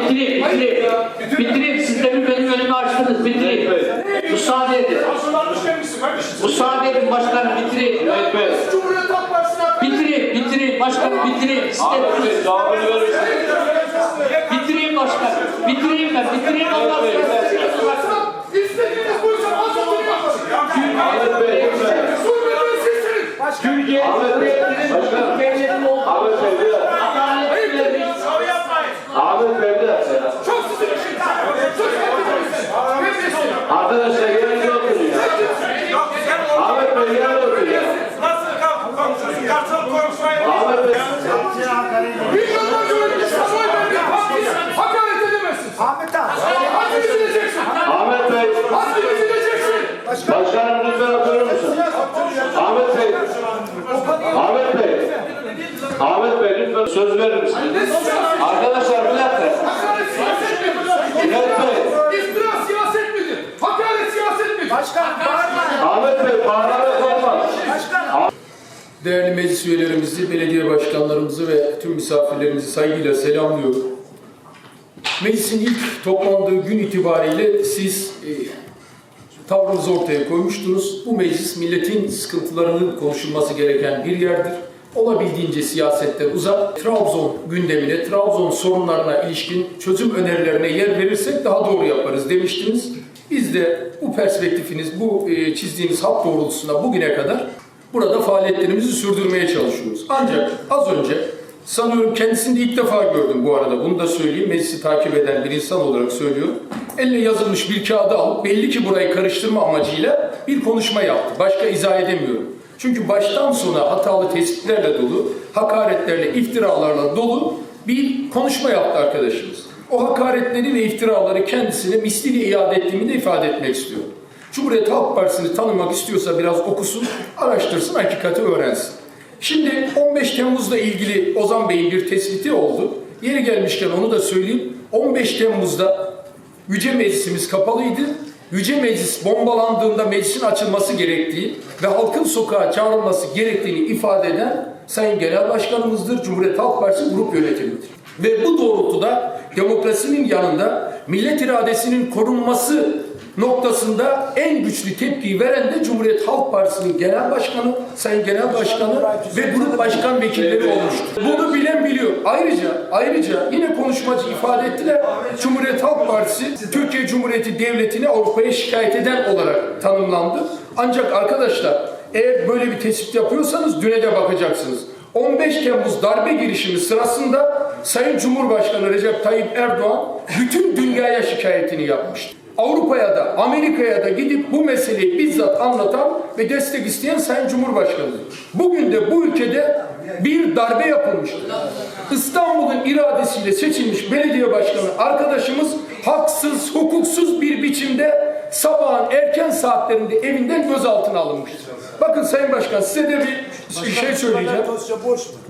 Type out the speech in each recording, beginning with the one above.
bitireyim, bitireyim. Bitireyim, siz de benim önümü açtınız, bitireyim. Müsaade edin. Kardeşim. Müsaade edin başkanım, bitireyim. Bitireyim, bitireyim, başkanım bitireyim. Siz de Cevabını verirsin. bitireyim başkanım. Bitireyim ben, bitireyim ondan sonra. İstediğiniz buysa hazırlanın. Ahmet Bey lütfen. Suriye'de sizsiniz. Türkiye Ahmet Bey. Başkanım. Ahmet Bey bir dakika. Şov yapmayın. Ahmet Bey bir dakika ya. Çok sizin işiniz. Çok hepinizin. Hepinizin. Arkadaşlar yerinize oturun ya. Yok sen Ahmet Bey yerine oturun ya. nasıl kalk konuşuyorsun? Kartal konuşmayı. Ahmet Bey. Milyonlarca ülkesine oy verdiğin partiye hakaret edemezsin. Ahmet abi. Haddini bileceksin. Ahmet Bey. Haddini bileceksin. Başkanım lütfen oturur musun? Ahmet Bey. Ahmet Bey. Ahmet Bey lütfen söz verir misiniz? Arkadaşlar bir dakika. Hakaret siyaset midir? Bülent Bey. İftira siyaset midir? Hakaret siyaset midir? Başkan bağırma. Ahmet Bey bağırarak olmaz. Başkan. Değerli meclis üyelerimizi, belediye başkanlarımızı ve tüm misafirlerimizi saygıyla selamlıyorum. Meclisin ilk toplandığı gün itibariyle siz e, tavrınızı ortaya koymuştunuz. Bu meclis milletin sıkıntılarının konuşulması gereken bir yerdir. Olabildiğince siyasetten uzak, Trabzon gündemine, Trabzon sorunlarına ilişkin çözüm önerilerine yer verirsek daha doğru yaparız demiştiniz. Biz de bu perspektifiniz, bu e, çizdiğiniz hat doğrultusunda bugüne kadar burada faaliyetlerimizi sürdürmeye çalışıyoruz. Ancak az önce sanıyorum kendisini de ilk defa gördüm bu arada. Bunu da söyleyeyim. Meclisi takip eden bir insan olarak söylüyorum. Elle yazılmış bir kağıdı alıp belli ki burayı karıştırma amacıyla bir konuşma yaptı. Başka izah edemiyorum. Çünkü baştan sona hatalı tespitlerle dolu, hakaretlerle, iftiralarla dolu bir konuşma yaptı arkadaşımız. O hakaretleri ve iftiraları kendisine misliyle iade ettiğimi de ifade etmek istiyorum. Cumhuriyet Halk Partisi'ni tanımak istiyorsa biraz okusun, araştırsın, hakikati öğrensin. Şimdi 15 Temmuz'la ilgili Ozan Bey'in bir tespiti oldu. Yeri gelmişken onu da söyleyeyim. 15 Temmuz'da Yüce Meclisimiz kapalıydı. Yüce Meclis bombalandığında meclisin açılması gerektiği ve halkın sokağa çağrılması gerektiğini ifade eden Sayın Genel Başkanımızdır. Cumhuriyet Halk Partisi grup yönetimidir. Ve bu doğrultuda demokrasinin yanında millet iradesinin korunması noktasında en güçlü tepkiyi veren de Cumhuriyet Halk Partisi'nin genel başkanı, sayın genel başkanı ve grup başkan vekilleri olmuştur. Bunu bilen biliyor. Ayrıca ayrıca yine konuşmacı ifade ettiler. Cumhuriyet Halk Partisi Türkiye Cumhuriyeti Devleti'ni Avrupa'ya şikayet eden olarak tanımlandı. Ancak arkadaşlar eğer böyle bir tespit yapıyorsanız düne de bakacaksınız. 15 Temmuz darbe girişimi sırasında Sayın Cumhurbaşkanı Recep Tayyip Erdoğan bütün dünyaya şikayetini yapmıştı. Avrupa'ya da Amerika'ya da gidip bu meseleyi bizzat anlatan ve destek isteyen Sayın Cumhurbaşkanı'dır. Bugün de bu ülkede bir darbe yapılmıştır. İstanbul'un iradesiyle seçilmiş belediye başkanı arkadaşımız haksız, hukuksuz bir biçimde sabahın erken saatlerinde evinden gözaltına alınmıştır. Bakın Sayın Başkan size de bir şey söyleyeceğim.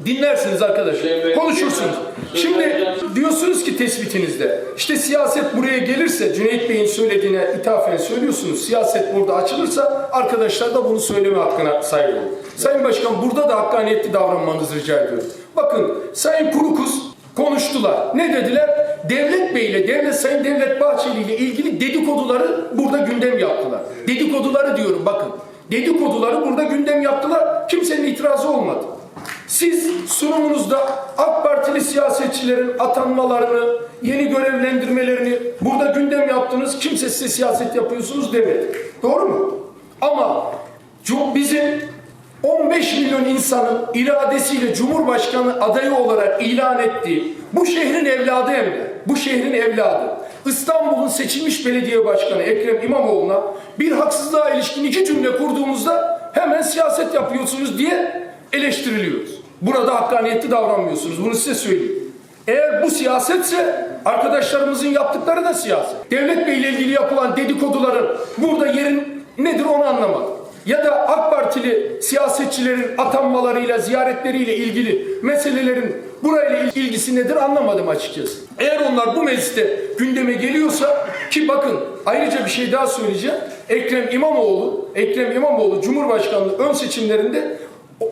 Dinlersiniz arkadaşlar. Konuşursunuz. Şimdi diyorsunuz ki tespitinizde işte siyaset buraya gelirse Cüneyt Bey'in söylediğine ithafen söylüyorsunuz. Siyaset burada açılırsa arkadaşlar da bunu söyleme hakkına sahip olur. Sayın Başkan burada da hakkaniyetli davranmanızı rica ediyorum. Bakın Sayın Kurukuz konuştular. Ne dediler? Devlet Bey ile Devlet Sayın Devlet Bahçeli ile ilgili dedikoduları burada gündem yaptılar. Dedikoduları diyorum bakın. Dedikoduları burada gündem yaptılar. Kimsenin itirazı olmadı. Siz sunumunuzda AK Partili siyasetçilerin atanmalarını, yeni görevlendirmelerini burada gündem yaptınız. Kimse size siyaset yapıyorsunuz demedi. Doğru mu? Ama bizim 15 milyon insanın iradesiyle Cumhurbaşkanı adayı olarak ilan ettiği bu şehrin evladı hem de, bu şehrin evladı. İstanbul'un seçilmiş belediye başkanı Ekrem İmamoğlu'na bir haksızlığa ilişkin iki cümle kurduğumuzda hemen siyaset yapıyorsunuz diye eleştiriliyoruz. Burada hakkaniyetli davranmıyorsunuz. Bunu size söyleyeyim. Eğer bu siyasetse arkadaşlarımızın yaptıkları da siyaset. Devlet Bey ile ilgili yapılan dedikoduların burada yerin nedir onu anlamadım. Ya da AK Partili siyasetçilerin atanmalarıyla, ziyaretleriyle ilgili meselelerin burayla il- ilgisi nedir anlamadım açıkçası. Eğer onlar bu mecliste gündeme geliyorsa ki bakın ayrıca bir şey daha söyleyeceğim. Ekrem İmamoğlu, Ekrem İmamoğlu Cumhurbaşkanlığı ön seçimlerinde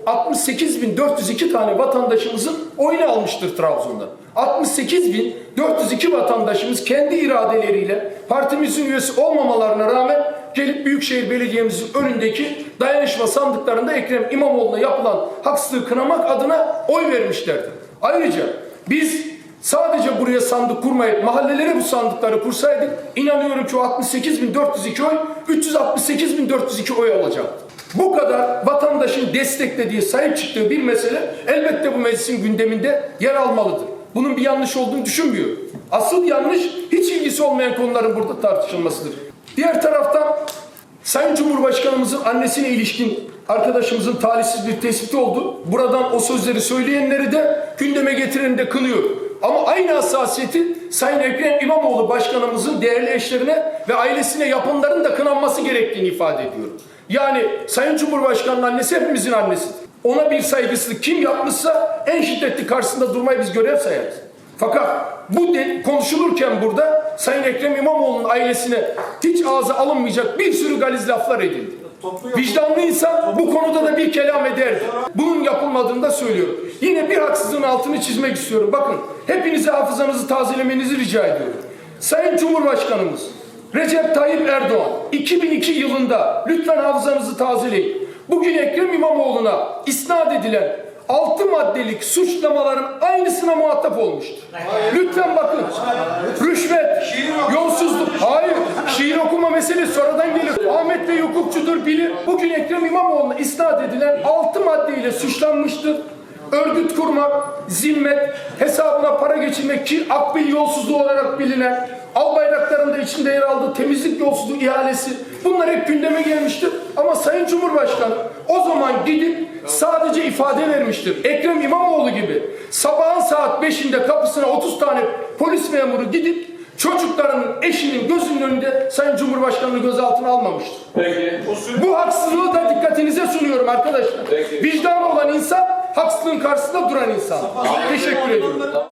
68.402 tane vatandaşımızın oyunu almıştır Trabzon'da. 68.402 vatandaşımız kendi iradeleriyle partimizin üyesi olmamalarına rağmen gelip Büyükşehir Belediye'mizin önündeki dayanışma sandıklarında Ekrem İmamoğlu'na yapılan haksızlığı kınamak adına oy vermişlerdir. Ayrıca biz sadece buraya sandık kurmayıp mahallelere bu sandıkları kursaydık inanıyorum ki o 68.402 oy 368.402 oy olacaktı. Bu kadar vatandaşın desteklediği, sahip çıktığı bir mesele elbette bu meclisin gündeminde yer almalıdır. Bunun bir yanlış olduğunu düşünmüyorum. Asıl yanlış hiç ilgisi olmayan konuların burada tartışılmasıdır. Diğer taraftan Sayın Cumhurbaşkanımızın annesine ilişkin arkadaşımızın talihsiz bir tespiti oldu. Buradan o sözleri söyleyenleri de gündeme getireni de kınıyor. Ama aynı hassasiyeti Sayın Ekrem İmamoğlu başkanımızın değerli eşlerine ve ailesine yapanların da kınanması gerektiğini ifade ediyorum. Yani Sayın Cumhurbaşkanı'nın annesi hepimizin annesidir. Ona bir saygısızlık kim yapmışsa en şiddetli karşısında durmayı biz görev sayarız. Fakat bu de konuşulurken burada Sayın Ekrem İmamoğlu'nun ailesine hiç ağza alınmayacak bir sürü galiz laflar edildi. Vicdanlı insan bu konuda da bir kelam ederdi. Bunun yapılmadığını da söylüyorum. Yine bir haksızlığın altını çizmek istiyorum. Bakın hepinize hafızanızı tazelemenizi rica ediyorum. Sayın Cumhurbaşkanımız Recep Tayyip Erdoğan 2002 yılında lütfen hafızanızı tazeleyin. Bugün Ekrem İmamoğlu'na isnat edilen 6 maddelik suçlamaların aynısına muhatap olmuştur. Lütfen bakın. Rüşvet, yolsuzluk. Hayır. Şiir okuma meselesi sonradan gelir. Bey hukukçudur bilir. Bugün Ekrem İmamoğlu'na isnat edilen 6 maddeyle suçlanmıştır. Örgüt kurmak, zimmet, hesabına para geçirmek ki akbil yolsuzluğu olarak bilinen, al bayrakların içinde yer aldığı temizlik yolsuzluğu ihalesi bunlar hep gündeme gelmiştir. Ama Sayın Cumhurbaşkanı o zaman gidip sadece ifade vermiştir. Ekrem İmamoğlu gibi sabahın saat 5'inde kapısına 30 tane polis memuru gidip çocuklarının eşinin gözünün önünde Sayın Cumhurbaşkanı'nı gözaltına almamıştır. Peki. Bu haksızlığı da dikkatinize sunuyorum arkadaşlar. Peki. Vicdanı olan insan haksızlığın karşısında duran insan. Teşekkür ediyorum.